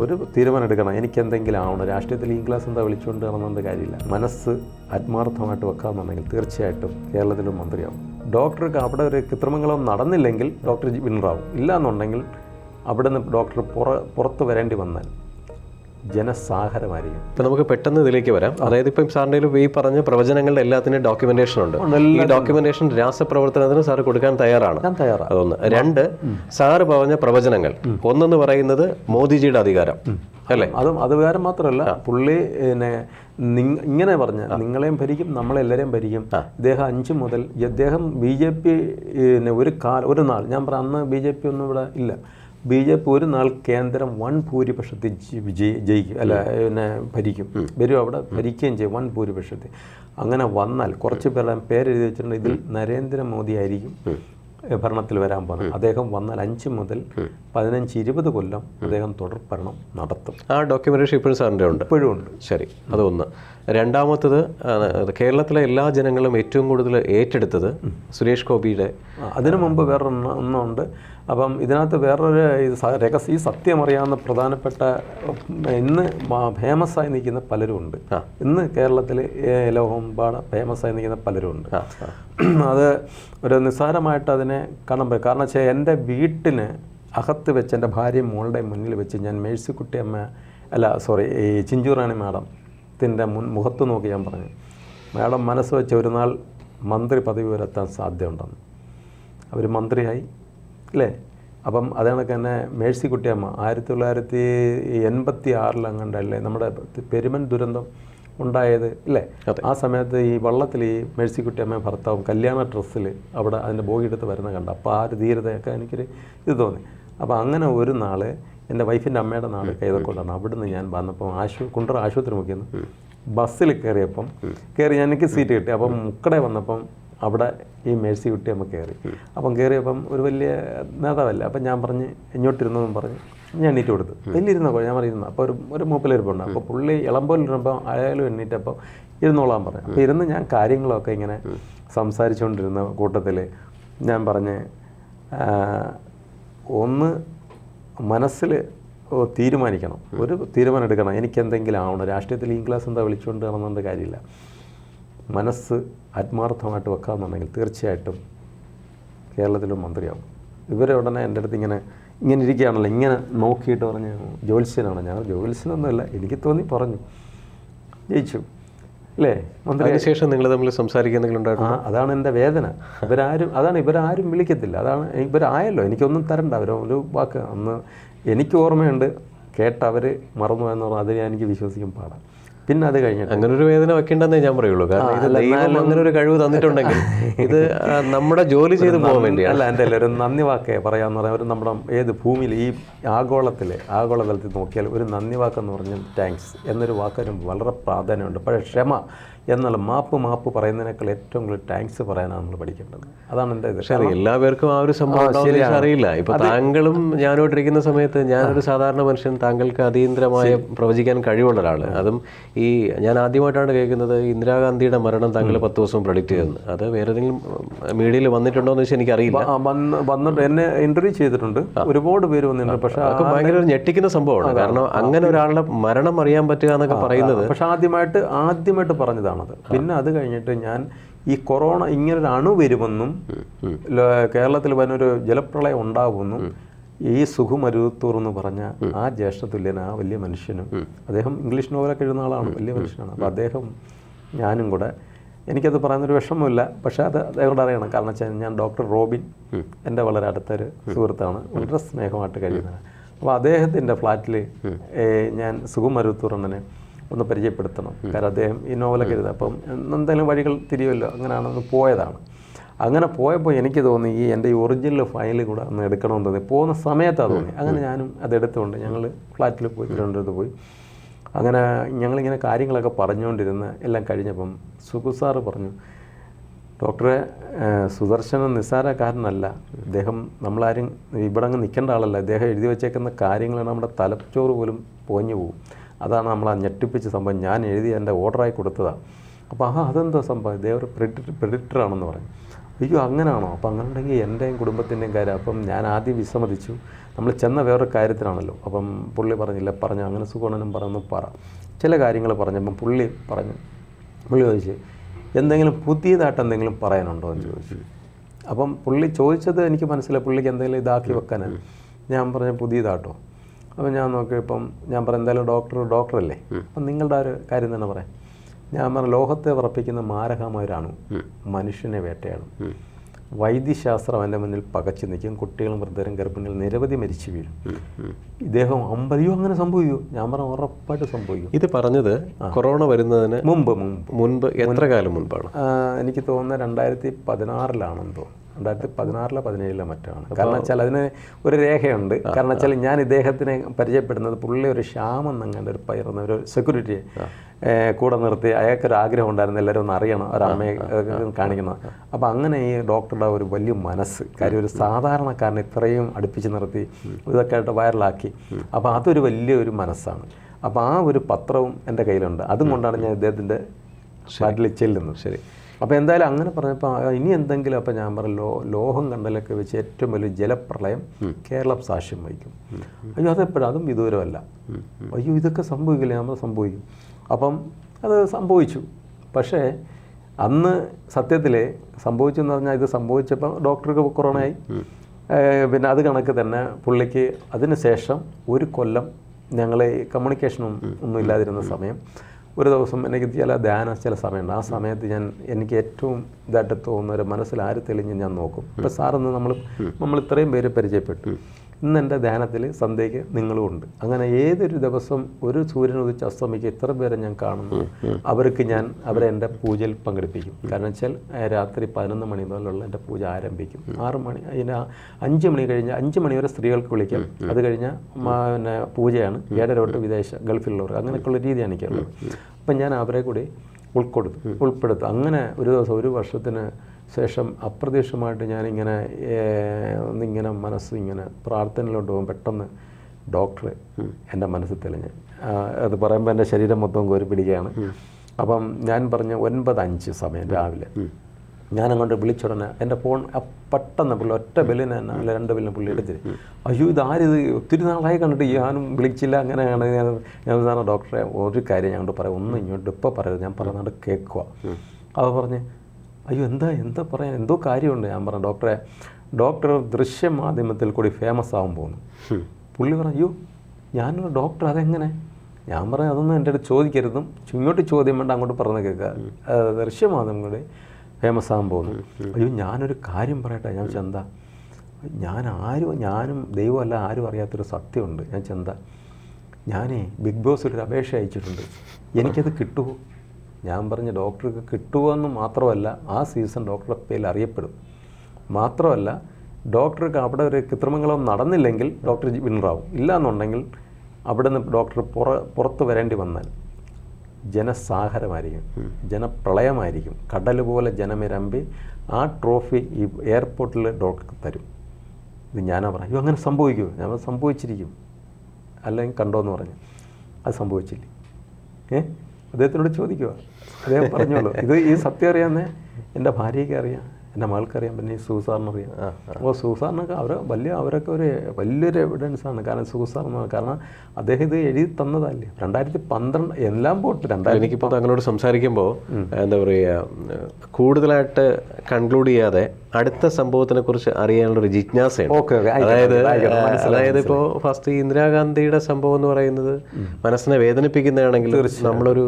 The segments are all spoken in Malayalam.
ഒരു തീരുമാനം എടുക്കണം. എനിക്ക് എന്തെങ്കിലും ആവണം. രാഷ്ട്രീയത്തിൽ ഈ ക്ലാസ് എന്താ വിളിച്ചുകൊണ്ട് നടന്നുകൊണ്ട് കാര്യമില്ല. മനസ്സ് ആത്മാർത്ഥമായിട്ട് വെക്കാമെന്നുണ്ടെങ്കിൽ തീർച്ചയായിട്ടും കേരളത്തിലും മന്ത്രിയാവും. ഡോക്ടർക്ക് അവിടെ ഒരു കൃത്രിമങ്ങളൊന്നും നടന്നില്ലെങ്കിൽ ഡോക്ടർ വിന്നറാവും. ഇല്ല എന്നുണ്ടെങ്കിൽ അവിടെ നിന്ന് ഡോക്ടർ പുറ പുറത്ത് വരേണ്ടി വന്നാൽ ജനസാഗരമായിരിക്കും ഇപ്പം നമുക്ക് പെട്ടെന്ന് ഇതിലേക്ക് വരാം. അതായത് ഇപ്പം സാറിന്റെ ഈ പറഞ്ഞ പ്രവചനങ്ങളുടെ എല്ലാത്തിനും ഡോക്യുമെന്റേഷൻ ഉണ്ട്. ഈ ഡോക്യുമെന്റേഷൻ രാസപ്രവർത്തനത്തിന് സാർ കൊടുക്കാൻ തയ്യാറാണ്. ഞാൻ തയ്യാറാണ്. അതൊന്ന്. രണ്ട് സാറ് പറഞ്ഞ പ്രവചനങ്ങൾ. ഒന്നെന്ന് പറയുന്നത് മോദിജിയുടെ അധികാരം. അല്ലേ? അതും അധികാരം മാത്രമല്ല പുള്ളി പിന്നെ ഇങ്ങനെ പറഞ്ഞ നിങ്ങളെയും ഭരിക്കും നമ്മളെല്ലാവരെയും ഭരിക്കും. ഇദ്ദേഹം അഞ്ച് മുതൽ ഇദ്ദേഹം ബി ജെ പി ഒരു കാല ഒരു നാൾ. ഞാൻ പറഞ്ഞ അന്ന് ബി ജെ പി ഒന്നും ഇവിടെ ഇല്ല. ബി ജെ പി ഒരു നാൾ കേന്ദ്രം വൺ ഭൂരിപക്ഷത്തിൽ വിജയി ജയിക്കും. അല്ല പിന്നെ ഭരിക്കും. വരും അവിടെ ഭരിക്കുകയും ചെയ്യും വൺ ഭൂരിപക്ഷത്തിൽ. അങ്ങനെ വന്നാൽ കുറച്ച് പേരുടെ പേരെഴുതി വെച്ചിട്ടുണ്ട്. ഇതിൽ നരേന്ദ്രമോദി ആയിരിക്കും ഭരണത്തിൽ വരാൻ പോകുന്നത്. അദ്ദേഹം വന്നാൽ അഞ്ച് മുതൽ പതിനഞ്ച് ഇരുപത് കൊല്ലം അദ്ദേഹം തുടർ ഭരണം നടത്തും. ആ ഡോക്യുമെന്റേഷൻ ഇപ്പോഴും സാറിന്റെ ഉണ്ട്. ഇപ്പോഴും ഉണ്ട്. ശരി അതൊന്ന്. രണ്ടാമത്തത് കേരളത്തിലെ എല്ലാ ജനങ്ങളും ഏറ്റവും കൂടുതൽ ഏറ്റെടുത്തത് സുരേഷ് ഗോപിയുടെ അതിനു മുമ്പ് വേറൊന്ന് ഒന്നുണ്ട്. അപ്പം ഇതിനകത്ത് വേറൊരു ഇത് രഹസ്യ ഈ സത്യം അറിയാവുന്ന പ്രധാനപ്പെട്ട ഇന്ന് ഫേമസ് ആയി നിൽക്കുന്ന പലരും ഉണ്ട്. ഇന്ന് കേരളത്തിൽ ലോകമെമ്പാട് ഫേമസ് ആയി നിൽക്കുന്ന പലരും ഉണ്ട്. അത് ഒരു നിസ്സാരമായിട്ട് അതിനെ കാണാൻ പറ്റും. കാരണം വെച്ചാൽ എന്റെ വീട്ടിന് അകത്ത് വെച്ച് എന്റെ ഭാര്യയും മോളുടെ മുന്നിൽ വെച്ച് ഞാൻ മേഴ്സിക്കുട്ടിയമ്മ അല്ല സോറി ഈ ചിഞ്ചുറാണി മാഡത്തിന്റെ മുൻ മുഖത്ത് നോക്കി ഞാൻ പറഞ്ഞു. മാഡം മനസ്സ് വെച്ച് ഒരു നാൾ മന്ത്രി പദവി വരെത്താൻ സാധ്യതയുണ്ടെന്ന്. അവർ മന്ത്രിയായി. അല്ലേ? അപ്പം അത് കണക്ക് തന്നെ മേഴ്സി കുട്ടിയമ്മ ആയിരത്തി തൊള്ളായിരത്തി എൺപത്തി ആറിലങ്ങണ്ടല്ലേ നമ്മുടെ പെരുമൻ ദുരന്തം ഉണ്ടായത് ഇല്ലേ ആ സമയത്ത് ഈ വള്ളത്തിൽ ഈ മേഴ്സി കുട്ടിയമ്മ ഭർത്താവും കല്യാണ ഡ്രസ്സിൽ അവിടെ അതിന്റെ ബോഗി എടുത്ത് വരുന്ന കണ്ട അപ്പോൾ ആ ഒരു ധീരതയൊക്കെ എനിക്കൊരു ഇത് തോന്നി. അപ്പോൾ അങ്ങനെ ഒരു നാൾ എന്റെ വൈഫിന്റെ അമ്മയുടെ നാട് കൈതക്കൊണ്ടാണ് അവിടുന്ന് ഞാൻ വന്നപ്പോൾ ആശു കുണ്ടറ ആശുപത്രി മുക്കിന്ന് ബസ്സിൽ കയറിയപ്പം കയറി ഞാൻ എനിക്ക് സീറ്റ് കിട്ടി. അപ്പം മുക്കടെ വന്നപ്പം അവിടെ ഈ മേഴ്സി കുട്ടി അമ്മ കയറി. അപ്പം കയറിയപ്പം ഒരു വലിയ നേതാവല്ല? അപ്പം ഞാൻ പറഞ്ഞ് ഇങ്ങോട്ടിരുന്നതും പറഞ്ഞ് ഞാൻ എണ്ണീറ്റ് കൊടുത്തു. വലിയിരുന്ന ഞാൻ പറഞ്ഞിരുന്നു അപ്പോൾ ഒരു ഒരു മൂപ്പിലിരിപ്പുണ്ട്. അപ്പോൾ പുള്ളി ഇളമ്പോലിരുന്നപ്പോൾ അയാളും എണ്ണീറ്റപ്പോൾ ഇരുന്നോളാൻ പറഞ്ഞു. അപ്പോൾ ഇരുന്ന് ഞാൻ കാര്യങ്ങളൊക്കെ ഇങ്ങനെ സംസാരിച്ചുകൊണ്ടിരുന്ന കൂട്ടത്തിൽ ഞാൻ പറഞ്ഞ് ഒന്ന് മനസ്സിൽ തീരുമാനിക്കണം. ഒരു തീരുമാനം എടുക്കണം. എനിക്ക് എന്തെങ്കിലും ആവണം. രാഷ്ട്രീയത്തിൽ ഈ ക്ലാസ് എന്താ വിളിച്ചുകൊണ്ട് കാണുന്നതിന്റെ കാര്യമില്ല. മനസ്സ് ആത്മാർത്ഥമായിട്ട് വെക്കാമെന്നുണ്ടെങ്കിൽ തീർച്ചയായിട്ടും കേരളത്തിലും മന്ത്രിയാവും. ഇവരെ ഉടനെ എന്റെ അടുത്ത് ഇങ്ങനെ ഇങ്ങനെ ഇരിക്കുകയാണല്ലോ ഇങ്ങനെ നോക്കിയിട്ട് പറഞ്ഞു ജ്യോത്സ്യനാണ് ഞാൻ. ജ്യോത്സ്യനൊന്നുമല്ല എനിക്ക് തോന്നി പറഞ്ഞു. ജയിച്ചു. അല്ലേ മന്ത്രി? ശേഷം നിങ്ങൾ തമ്മിൽ സംസാരിക്കുന്നെങ്കിലും ആ അതാണ് എന്റെ വേദന. ഇവരാരും അതാണ് ഇവരാരും വിളിക്കത്തില്ല. അതാണ് ഇവരായല്ലോ എനിക്കൊന്നും തരണ്ട. അവർ ഒരു വാക്ക് അന്ന് എനിക്ക് ഓർമ്മയുണ്ട് കേട്ട അവർ മറന്നു എന്ന് പറഞ്ഞാൽ അതിനെ ഞാൻ എനിക്ക് വിശ്വസിക്കും പാടാം. പിന്നെ അത് കഴിഞ്ഞിട്ട്. അങ്ങനെ ഒരു വേദന വെക്കേണ്ടെന്നേ ഞാൻ പറയുള്ളൂ. കാരണം ഇത് ദൈവം അങ്ങനെ ഒരു കഴിവ് തന്നിട്ടുണ്ടെങ്കിൽ ഇത് നമ്മുടെ ജോലി ചെയ്ത് പോകാൻ വേണ്ടിയാണ്. അല്ല എന്റെ ഒരു നന്ദി വാക്കേ പറയാന്ന് പറയാം ഒരു നമ്മുടെ ഏത് ഭൂമിയിൽ ഈ ആഗോളത്തിൽ ആഗോളതലത്തിൽ നോക്കിയാൽ ഒരു നന്ദി വാക്കെന്ന് പറഞ്ഞാൽ താങ്ക്സ് എന്നൊരു വാക്കിന് വളരെ പ്രാധാന്യമുണ്ട്. പക്ഷേ ക്ഷമ എന്നുള്ള മാപ്പ് മാപ്പ് പറയുന്നതിനേക്കാൾ ഏറ്റവും കൂടുതൽ താങ്ക്സ് പറയാനാണ് നമ്മൾ പഠിക്കേണ്ടത്. അതാണ് എന്റെ ഇത്. എല്ലാവർക്കും എല്ലാ പേർക്കും ആ ഒരു സംഭവം അറിയില്ല ഇപ്പൊ താങ്കളും ഞാനോട്ടിരിക്കുന്ന സമയത്ത് ഞാനൊരു സാധാരണ മനുഷ്യൻ താങ്കൾക്ക് അതീന്ദ്രമായ പ്രവചിക്കാൻ കഴിവുള്ള ഒരാൾ. അതും ഈ ഞാൻ ആദ്യമായിട്ടാണ് കേൾക്കുന്നത് ഇന്ദിരാഗാന്ധിയുടെ മരണം താങ്കൾ പത്ത് ദിവസം പ്രൊഡിക്റ്റ് ചെയ്തെന്ന് അത് വേറെ ഏതെങ്കിലും മീഡിയയിൽ വന്നിട്ടുണ്ടോ എന്ന് വെച്ചാൽ എനിക്കറിയില്ല വന്നിട്ട് എന്നെ ഇന്റർവ്യൂ ചെയ്തിട്ടുണ്ട്. ഒരുപാട് പേര് വന്നിട്ടുണ്ട്. പക്ഷേ അതൊക്കെ ഭയങ്കര ഒരു ഞെട്ടിക്കുന്ന സംഭവമാണ്. കാരണം അങ്ങനെ ഒരാളുടെ മരണം അറിയാൻ പറ്റുക എന്നൊക്കെ പറയുന്നത് പക്ഷെ ആദ്യമായിട്ട് ആദ്യമായിട്ട് പറഞ്ഞതാണത്. പിന്നെ അത് കഴിഞ്ഞിട്ട് ഞാൻ ഈ കൊറോണ ഇങ്ങനൊരു അണു വരുമെന്നും കേരളത്തിൽ വരുന്നൊരു ജലപ്രളയം ഉണ്ടാകുമെന്നും ഈ സുഖുമരുത്തൂർ എന്ന് പറഞ്ഞ ആ ജ്യേഷ്ഠതുല്യൻ ആ വലിയ മനുഷ്യനും അദ്ദേഹം ഇംഗ്ലീഷ് നോവലൊക്കെ എഴുതുന്ന ആളാണ് വലിയ മനുഷ്യനാണ്. അപ്പോൾ അദ്ദേഹം ഞാനും കൂടെ എനിക്കത് പറയുന്നൊരു വിഷമമില്ല പക്ഷേ അത് അദ്ദേഹത്തോട് അറിയണം. കാരണം വെച്ചാൽ ഞാൻ ഡോക്ടർ റോബിൻ എന്റെ വളരെ അടുത്തൊരു സുഹൃത്താണ്. വളരെ സ്നേഹമായിട്ട് കഴിയുന്നതാണ് അപ്പോൾ അദ്ദേഹത്തിന്റെ ഫ്ലാറ്റിൽ ഞാൻ സുഖമരുത്തൂറണ്ണനെ ഒന്ന് പരിചയപ്പെടുത്തണം. കാരണം അദ്ദേഹം ഈ നോവലൊക്കെ എഴുതുക അപ്പം എന്തെങ്കിലും വഴികൾ തിരിയുമല്ലോ? അങ്ങനെയാണെന്ന് പോയതാണ്. അങ്ങനെ പോയപ്പോൾ എനിക്ക് തോന്നി ഈ എന്റെ ഈ ഒറിജിനൽ ഫയൽ കൂടെ ഒന്ന് എടുക്കണമെന്ന് തോന്നി. പോകുന്ന സമയത്താണ് തോന്നി. അങ്ങനെ ഞാനും അത് എടുത്തുകൊണ്ട് ഞങ്ങൾ ഫ്ലാറ്റിൽ പോയി തിരുവനന്തപുരത്ത് പോയി. അങ്ങനെ ഞങ്ങളിങ്ങനെ കാര്യങ്ങളൊക്കെ പറഞ്ഞുകൊണ്ടിരുന്ന എല്ലാം കഴിഞ്ഞപ്പം സുഖു സാറ് പറഞ്ഞു ഡോക്ടറെ സുദർശനം സുദർശനൻ നിസ്സാരക്കാരനല്ല. ഇദ്ദേഹം നമ്മളാരും ഇവിടെ അങ്ങ് നിൽക്കേണ്ട ആളല്ല. ഇദ്ദേഹം എഴുതി വെച്ചേക്കുന്ന കാര്യങ്ങൾ നമ്മുടെ തലച്ചോറ് പോലും പോഞ്ഞു പോകും. അതാണ് നമ്മൾ ആ ഞെട്ടിപ്പിച്ച സംഭവം. ഞാൻ എഴുതി എന്റെ ഓർഡറായി കൊടുത്തതാണ് അപ്പോൾ ആ അതെന്താ സംഭവം? ഇദ്ദേഹം ഒരു പ്രെഡിറ്റർ ആണെന്ന് പറഞ്ഞു. അയ്യോ അങ്ങനെയാണോ അപ്പം അങ്ങനെ ഉണ്ടെങ്കിൽ എന്റെയും കുടുംബത്തിന്റെയും കാര്യം. അപ്പം ഞാൻ ആദ്യം വിസമ്മതിച്ചു. നമ്മൾ ചെന്ന വേറൊരു കാര്യത്തിനാണല്ലോ അപ്പം പുള്ളി പറഞ്ഞില്ല പറഞ്ഞു അങ്ങനെ സുഖമാണെന്നും പറഞ്ഞു പറ. ചില കാര്യങ്ങൾ പറഞ്ഞപ്പം പുള്ളി പറഞ്ഞു പുള്ളി ചോദിച്ചു എന്തെങ്കിലും പുതിയതായിട്ട് എന്തെങ്കിലും പറയാനുണ്ടോ? എന്ന് ചോദിച്ചു. അപ്പം പുള്ളി ചോദിച്ചത് എനിക്ക് മനസ്സിലായി. പുള്ളിക്ക് എന്തെങ്കിലും ഇതാക്കി വെക്കാനാണ് ഞാൻ പറഞ്ഞ പുതിയതാട്ടോ. അപ്പം ഞാൻ നോക്കിയപ്പം ഞാൻ പറഞ്ഞു എന്തായാലും ഡോക്ടർ ഡോക്ടറല്ലേ? അപ്പം നിങ്ങളുടെ ആ ഒരു കാര്യം തന്നെ പറയാം. ഞാൻ പറഞ്ഞ ലോകത്തെ വിറപ്പിക്കുന്ന മാരകമായൊരാണു മനുഷ്യനെ വേട്ടയാണ് വൈദ്യശാസ്ത്രം എന്റെ മുന്നിൽ പകച്ചു നിൽക്കും. കുട്ടികളും വൃദ്ധരും ഗർഭിണികളും നിരവധി മരിച്ചു വീഴും. ഇദ്ദേഹം അമ്പതിയോ അങ്ങനെ സംഭവിക്കൂ. ഞാൻ പറഞ്ഞ ഉറപ്പായിട്ട് സംഭവിക്കും. ഇത് പറഞ്ഞത് കൊറോണ വരുന്നതിന് മുമ്പ് മുമ്പ്. മുൻപ് എത്ര കാലം മുൻപാണ്? എനിക്ക് തോന്നുന്നത് രണ്ടായിരത്തി പതിനാറിലാണെന്ന് തോന്നുന്നു. രണ്ടായിരത്തി പതിനാറിലോ പതിനേഴിലോ മറ്റാണ്. കാരണം വെച്ചാൽ അതിന് ഒരു രേഖയുണ്ട്. കാരണം വെച്ചാൽ ഞാൻ ഇദ്ദേഹത്തിനെ പരിചയപ്പെടുന്നത് പുള്ളി ഒരു ശ്യാമൻ അങ്ങനെ ഒരു പയർന്ന ഒരു സെക്യൂരിറ്റി കൂടെ നിർത്തി അയാൾക്ക് ഒരു ആഗ്രഹം ഉണ്ടായിരുന്നു എല്ലാവരും ഒന്ന് അറിയണം. ഒരു അമ്മയെ ഏഹ്, കാണിക്കണം. അപ്പോൾ അങ്ങനെ ഈ ഡോക്ടറുടെ ഒരു വലിയ മനസ്സ് കാര്യം ഒരു സാധാരണക്കാരനെ ഇത്രയും അടുപ്പിച്ച് നിർത്തി ഇതൊക്കെ ആയിട്ട് വൈറലാക്കി. അപ്പോൾ അതൊരു വലിയൊരു മനസ്സാണ്. അപ്പോൾ ആ ഒരു പത്രവും എന്റെ കയ്യിലുണ്ട്. അതും കൊണ്ടാണ് ഞാൻ ഇദ്ദേഹത്തിന്റെ പാട്ടിൽ ചെല്ലുന്നത്. ശരി. അപ്പോൾ എന്തായാലും അങ്ങനെ പറഞ്ഞപ്പോൾ ഇനി എന്തെങ്കിലും അപ്പോൾ ഞാൻ പറഞ്ഞ ലോ ലോഹം കണ്ടലൊക്കെ വെച്ച് ഏറ്റവും വലിയ ജലപ്രളയം കേരളം സാക്ഷ്യം വഹിക്കും. അയ്യോ അതെപ്പോഴും? അതും വിദൂരമല്ല. അയ്യോ ഇതൊക്കെ സംഭവിക്കില്ല? നമ്മൾ സംഭവിക്കും. അപ്പം അത് സംഭവിച്ചു. പക്ഷേ അന്ന് സത്യത്തിൽ സംഭവിച്ചെന്ന് പറഞ്ഞാൽ ഇത് സംഭവിച്ചപ്പോൾ ഡോക്ടർക്ക് കൊറോണയായി. പിന്നെ അത് കണക്ക് തന്നെ പുള്ളിക്ക് അതിന് ശേഷം ഒരു കൊല്ലം ഞങ്ങൾ കമ്മ്യൂണിക്കേഷനും ഒന്നും ഇല്ലാതിരുന്ന സമയം. ഒരു ദിവസം എനിക്ക് ചില ധ്യാന ചില സമയമുണ്ട്. ആ സമയത്ത് ഞാൻ എനിക്ക് ഏറ്റവും ഇതായിട്ട് തോന്നുന്ന ഒരു മനസ്സിൽ ആര് തെളിഞ്ഞ് ഞാൻ നോക്കും. ഇപ്പം സാറിന്ന് നമ്മൾ നമ്മൾ ഇത്രയും പേര് പരിചയപ്പെട്ടു. ഇന്ന് എന്റെ ധ്യാനത്തിൽ സന്ധ്യയ്ക്ക് നിങ്ങളും ഉണ്ട്. അങ്ങനെ ഏതൊരു ദിവസം ഒരു സൂര്യൻ ഉദിച്ച് അസ്തമിക്ക് ഇത്ര പേരെ ഞാൻ കാണുന്നു. അവർക്ക് ഞാൻ അവരെ എന്റെ പൂജയിൽ പങ്കെടുപ്പിക്കും. കാരണം വെച്ചാൽ രാത്രി പതിനൊന്ന് മണി മുതലുള്ള എന്റെ പൂജ ആരംഭിക്കും. ആറ് മണി അതിന് അഞ്ച് മണി കഴിഞ്ഞ് അഞ്ച് മണി വരെ സ്ത്രീകൾക്ക് വിളിക്കാം. അത് കഴിഞ്ഞാൽ പിന്നെ പൂജയാണ്. ഏഴര തൊട്ട് വിദേശ ഗൾഫിലുള്ളവർ അങ്ങനെയൊക്കെയുള്ള രീതിയാണ് എനിക്കുള്ളത് അപ്പം ഞാൻ അവരെ കൂടി ഉൾക്കൊടുത്തു ഉൾപ്പെടുത്തും. അങ്ങനെ ഒരു ദിവസം ഒരു വർഷത്തിന് ശേഷം അപ്രതീക്ഷിതമായിട്ട് ഞാനിങ്ങനെ ഒന്നിങ്ങനെ മനസ്സ് ഇങ്ങനെ പ്രാർത്ഥനയിലോട്ട് പോകും. പെട്ടെന്ന് ഡോക്ടർ എന്റെ മനസ്സിൽ തെളിഞ്ഞ്. അത് പറയുമ്പോൾ എന്റെ ശരീരം മൊത്തം കോരി പിടിക്കുകയാണ് അപ്പം ഞാൻ പറഞ്ഞ ഒൻപത് അഞ്ച് സമയം രാവിലെ. ഞാൻ അങ്ങോട്ട് വിളിച്ചുടനെ എന്റെ ഫോൺ പെട്ടെന്ന് പുള്ളി ഒറ്റ ബില്ലിന് തന്നെ അല്ല രണ്ട് ബില്ലിന് പുള്ളി എടുത്തിട്ട് അയ്യോ ഇതാരിത് ഒത്തിരി നാളായി കണ്ടിട്ട് ഞാനും വിളിച്ചില്ല അങ്ങനെയാണ് ഞാൻ ഞാൻ സാറിന് ഡോക്ടറെ ഒരു കാര്യം ഞങ്ങോട്ട് പറയാം. ഒന്നും ഇങ്ങോട്ട് ഇപ്പോൾ പറയരുത് ഞാൻ പറഞ്ഞാണ്ട് കേൾക്കുക അവ പറഞ്ഞ് അയ്യോ എന്താ എന്താ പറയാൻ? എന്തോ കാര്യമുണ്ട്. ഞാൻ പറഞ്ഞു ഡോക്ടറെ ഡോക്ടർ ദൃശ്യ മാധ്യമത്തിൽ കൂടി ഫേമസ് ആകാൻ പോകുന്നു. പുള്ളി പറഞ്ഞു അയ്യോ ഞാനൊരു ഡോക്ടർ അതെങ്ങനെ? ഞാൻ പറഞ്ഞു അതൊന്നും എന്റെ അടുത്ത് ചോദിക്കരുതും. ഇങ്ങോട്ട് ചോദ്യം വേണ്ട അങ്ങോട്ട് പറഞ്ഞു കേൾക്കുക. ദൃശ്യ മാധ്യമം കൂടി ഫേമസ് ആകാൻ പോകുന്നു അയ്യോ ഞാനൊരു കാര്യം പറയട്ടെ? ഞാൻ ചെന്ത. ഞാൻ ആരും ഞാനും ദൈവമല്ല ആരും അറിയാത്തൊരു സത്യമുണ്ട്. ഞാൻ ചെന്ത. ഞാനേ ബിഗ് ബോസ് ഒരു അപേക്ഷ അയച്ചിട്ടുണ്ട്. എനിക്കത് കിട്ടുമോ ഞാൻ പറഞ്ഞ ഡോക്ടർക്ക് കിട്ടുമോ എന്ന് മാത്രമല്ല ആ സീസൺ ഡോക്ടറുടെ പേരിൽ അറിയപ്പെടും. മാത്രമല്ല ഡോക്ടർക്ക് അവിടെ ഒരു കൃത്രിമങ്ങളൊന്നും നടന്നില്ലെങ്കിൽ ഡോക്ടർ വിന്നറാവും. ഇല്ല എന്നുണ്ടെങ്കിൽ അവിടെ നിന്ന് ഡോക്ടർ പുറ പുറത്ത് വരേണ്ടി വന്നാൽ. ജനസാഗരമായിരിക്കും ജനപ്രളയമായിരിക്കും. കടൽ പോലെ ജനമിരമ്പി ആ ട്രോഫി ഈ എയർപോർട്ടിൽ ഡോക്ടർക്ക് തരും. ഇത് ഞാനാ പറഞ്ഞു അയ്യോ അങ്ങനെ സംഭവിക്കുമോ ഞാൻ സംഭവിച്ചിരിക്കും. അല്ലെങ്കിൽ കണ്ടോ എന്ന് പറഞ്ഞു. അത് സംഭവിച്ചില്ല. ഏ? അദ്ദേഹത്തിനോട് ചോദിക്കുക അദ്ദേഹം പറഞ്ഞോളൂ. ഇത് ഈ സത്യം അറിയാമെന്നേ എന്റെ ഭാര്യയ്ക്ക് അറിയാം. എന്റെ മകൾക്കറിയാം പിന്നെ ഈ സൂസാറിനറിയാം അപ്പോൾ സൂസാറിനൊക്കെ അവർ വലിയ അവരൊക്കെ ഒരു വലിയൊരു എവിഡൻസ് ആണ്. കാരണം സൂസാർ കാരണം അദ്ദേഹം ഇത് എഴുതി തന്നതല്ലേ? രണ്ടായിരത്തി പന്ത്രണ്ട് എല്ലാം പോട്ട് രണ്ടായിരത്തി എനിക്കിപ്പോൾ താങ്കളോട് സംസാരിക്കുമ്പോൾ എന്താ പറയുക കൂടുതലായിട്ട് കൺക്ലൂഡ് ചെയ്യാതെ അടുത്ത സംഭവത്തിനെ കുറിച്ച് അറിയാനുള്ള ഒരു ജിജ്ഞാസയാണ് അതായത് അതായത് ഇപ്പോൾ ഫസ്റ്റ് ഇന്ദിരാഗാന്ധിയുടെ സംഭവം എന്ന് പറയുന്നത് മനസ്സിനെ വേദനിപ്പിക്കുന്നതാണെങ്കിൽ നമ്മളൊരു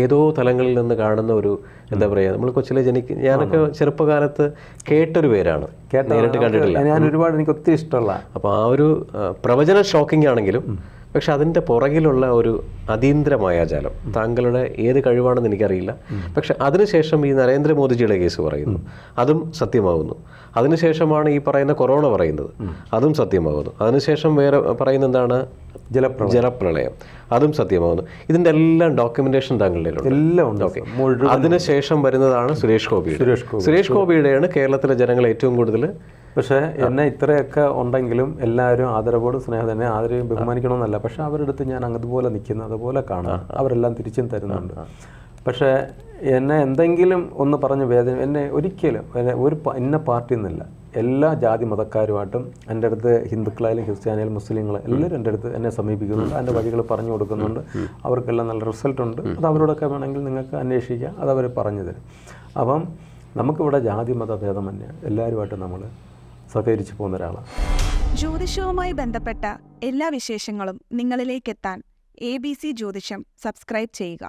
ഏതോ തലങ്ങളിൽ നിന്ന് കാണുന്ന ഒരു എന്താ പറയുക നമ്മൾ കൊച്ചിലെ ജനിക്ക ഞാനൊക്കെ ചെറുപ്പകാലത്ത് കേട്ടൊരു പേരാണ്. നേരിട്ട് കണ്ടിട്ടില്ല. ഞാൻ ഒരുപാട് എനിക്ക് ഒത്തിരി ഇഷ്ടമുള്ള അപ്പോൾ ആ ഒരു പ്രവചന പ്രവചനം ഷോക്കിംഗ് ആണെങ്കിലും പക്ഷെ അതിന്റെ പുറകിലുള്ള ഒരു അതീന്ദ്രമായ ജാലം. താങ്കളുടെ ഏത് കഴിവാണെന്ന് എനിക്കറിയില്ല. പക്ഷെ അതിനുശേഷം ഈ നരേന്ദ്രമോദിജിയുടെ കേസ് പറയുന്നു. അതും സത്യമാകുന്നു. അതിനുശേഷമാണ് ഈ പറയുന്ന കൊറോണ പറയുന്നത്. അതും സത്യമാകുന്നു. അതിനുശേഷം വേറെ പറയുന്ന എന്താണ്? ജലപ്രളയം. ജലപ്രളയം. അതും സത്യമാകുന്നു. ഇതിന്റെ എല്ലാം ഡോക്യുമെന്റേഷൻ താങ്കളുടെ എല്ലാം ഉണ്ട്. ഓക്കെ. അതിനുശേഷം വരുന്നതാണ് സുരേഷ് ഗോപിയുടെ. സുരേഷ് ഗോപി. സുരേഷ് ഗോപിയുടെയാണ് കേരളത്തിലെ ജനങ്ങൾ ഏറ്റവും കൂടുതൽ പക്ഷേ എന്നെ ഇത്രയൊക്കെ ഉണ്ടെങ്കിലും എല്ലാവരും ആദരവോടും സ്നേഹം തന്നെ ആദരവും ബഹുമാനിക്കണമെന്നല്ല. പക്ഷേ അവരുടെ അടുത്ത് ഞാൻ അതുപോലെ നിൽക്കുന്നു അതുപോലെ കാണാം. അവരെല്ലാം തിരിച്ചും തരുന്നുണ്ട്. പക്ഷേ എന്നെ എന്തെങ്കിലും ഒന്ന് പറഞ്ഞ് വേദന എന്നെ ഒരിക്കലും ഒരു എന്നെ ഇന്ന പാർട്ടി എന്നില്ല. എല്ലാ ജാതി മതക്കാരുമായിട്ടും എന്റെ അടുത്ത് ഹിന്ദുക്കളായാലും ക്രിസ്ത്യാനിയായാലും മുസ്ലിങ്ങൾ എല്ലാവരും എന്റെ അടുത്ത് എന്നെ സമീപിക്കുന്നുണ്ട്. അതിന്റെ വഴികൾ പറഞ്ഞു കൊടുക്കുന്നുണ്ട്. അവർക്കെല്ലാം നല്ല റിസൾട്ട് ഉണ്ട്. അത് അവരോടൊക്കെ വേണമെങ്കിൽ നിങ്ങൾക്ക് അന്വേഷിക്കാം. അത് അവർ പറഞ്ഞു തരും. അപ്പം നമുക്കിവിടെ ജാതി മത ഭേദമന്യേ എല്ലാവരുമായിട്ട് നമ്മൾ സഹകരിച്ച് പോകുന്ന ഒരാളാണ് ജ്യോതിഷവുമായി ബന്ധപ്പെട്ട എല്ലാ വിശേഷങ്ങളും നിങ്ങളിലേക്കെത്താൻ A B C Jyothisham subscribe ചെയ്യുക.